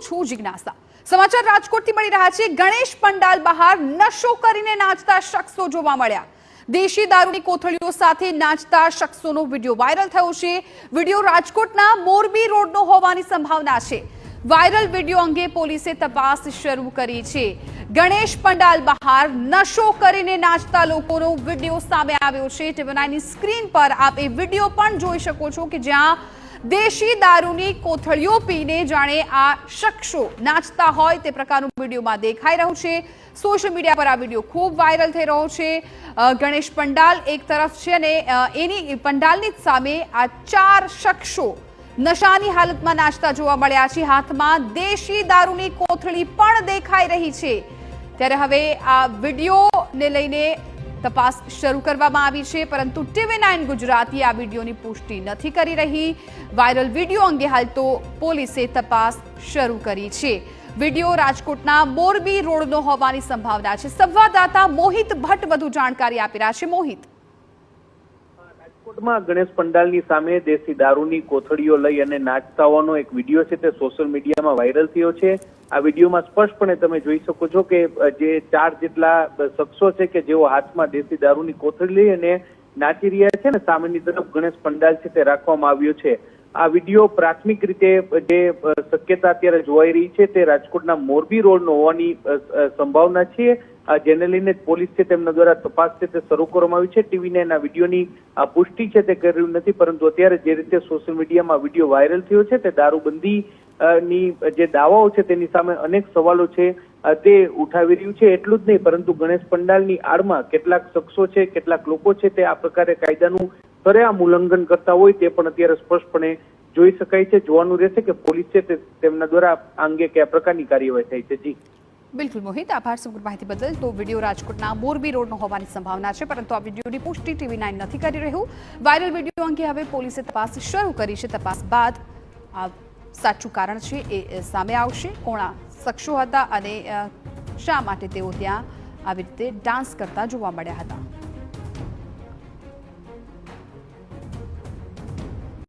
છું જિજ્ઞાસા. સમાચાર રાજકોટથી મળી રહ્યા છે. ગણેશ પંડાલ બહાર નશો કરીને નાચતા શખ્સો જોવા મળ્યા. દેશી દારૂની કોથળીઓ સાથે નાચતા શખ્સોનો વીડિયો વાયરલ થયો છે. વીડિયો રાજકોટના મોરબી રોડનો હોવાની સંભાવના છે. વાયરલ વીડિયો અંગે પોલીસે તપાસ શરૂ કરી છે. ગણેશ પંડાલ બહાર નશો કરીને નાચતા લોકોનો વીડિયો સામે આવ્યો છે. ટીવી સ્ક્રીન પર આપ એ વીડિયો પણ જોઈ શકો છો કે જ્યાં દેશી દારૂની કોથળીઓ પીને જાણે આ શખ્સો નાચતા હોય તે પ્રકારનું વિડીયોમાં દેખાઈ રહ્યું છે. સોશિયલ મીડિયા પર આ વીડિયો ખૂબ વાયરલ થઈ રહ્યો છે. ગણેશ પંડાલ એક તરફ છે અને એની પંડાલની સામે આ ચાર શખ્સો નશાની હાલતમાં નાચતા જોવા મળ્યા છે. હાથમાં દેશી દારૂની કોથળી પણ દેખાઈ રહી છે. ત્યારે હવે આ વિડીયોને લઈને તપાસ શરૂ કરવામાં આવી છે, પરંતુ ટીવી નાઇન ગુજરાતી આ વિડીયોની પુષ્ટિ નથી કરી રહી. વાયરલ વીડિયો અંગે હાલ તો પોલીસે તપાસ શરૂ કરી છે. વીડિયો રાજકોટના મોરબી રોડનો હોવાની સંભાવના છે. સંવાદદાતા મોહિત ભટ્ટ વધુ જાણકારી આપી રહ્યા છે. મોહિત. રાજકોટમાં ગણેશ પંડાલની સામે દેશી દારૂની કોથળીઓ લઈ અને નાચતાઓનો એક વીડિયો છે તે સોશિયલ મીડિયામાં વાયરલ થયો છે. આ વિડીયોમાં સ્પષ્ટપણે તમે જોઈ શકો છો કે જે ચાર જેટલા શખ્સો છે કે જેઓ હાથમાં દેશી દારૂની કોથળી લઈ અને નાચી રહ્યા છે ને, સામેની તરફ ગણેશ પંડાલ છે તે રાખવામાં આવ્યો છે. આ વીડિયો પ્રાથમિક રીતે જે શક્યતા અત્યારે જોવાઈ રહી છે તે રાજકોટના મોરબી રોડનો હોવાની સંભાવના છે. જેને લઈને પોલીસ છે તેમના દ્વારા તપાસ છે તે શરૂ કરવામાં આવી છે. ટીવી નાઇન આ વિડીયોની પુષ્ટિ છે તે કર્યું નથી, પરંતુ અત્યારે જે રીતે સોશિયલ મીડિયામાં વીડિયો વાયરલ થયો છે તે દારૂબંધી ની જે દાવાઓ છે તેની સામે અનેક સવાલો છે. તે ઉઠાવી રહ્યું છે. એટલું જ નહીં, પરંતુ ગણેશ પંડાલની આડમાં કેટલાક શખ્સો છે, કેટલાક લોકો છે તે આ પ્રકારે કાયદાનું સરેઆમ ઉલ્લંઘન કરતા હોય તે પણ અત્યારે સ્પષ્ટપણે જોઈ શકાય છે. જોવાનું રહેશે કે પોલીસ છે તે તેમના દ્વારા આ અંગે કયા પ્રકારની કાર્યવાહી થાય છે. જી. બિલકુલ, મોહિત. આભાર સમગ્ર માહિતી બદલ. તો વીડિયો રાજકોટના મોરબી રોડનો હોવાની સંભાવના છે, પરંતુ આ વિડીયોની પુષ્ટિ ટીવી નાઇન નથી કરી રહ્યું. વાયરલ વીડિયો અંગે હવે પોલીસે તપાસ શરૂ કરી છે. તપાસ બાદ આ સાચું કારણ છે એ સામે આવશે. કોણા શખ્સો હતા અને શા માટે તેઓ ત્યાં આવી રીતે ડાન્સ કરતા જોવા મળ્યા હતા?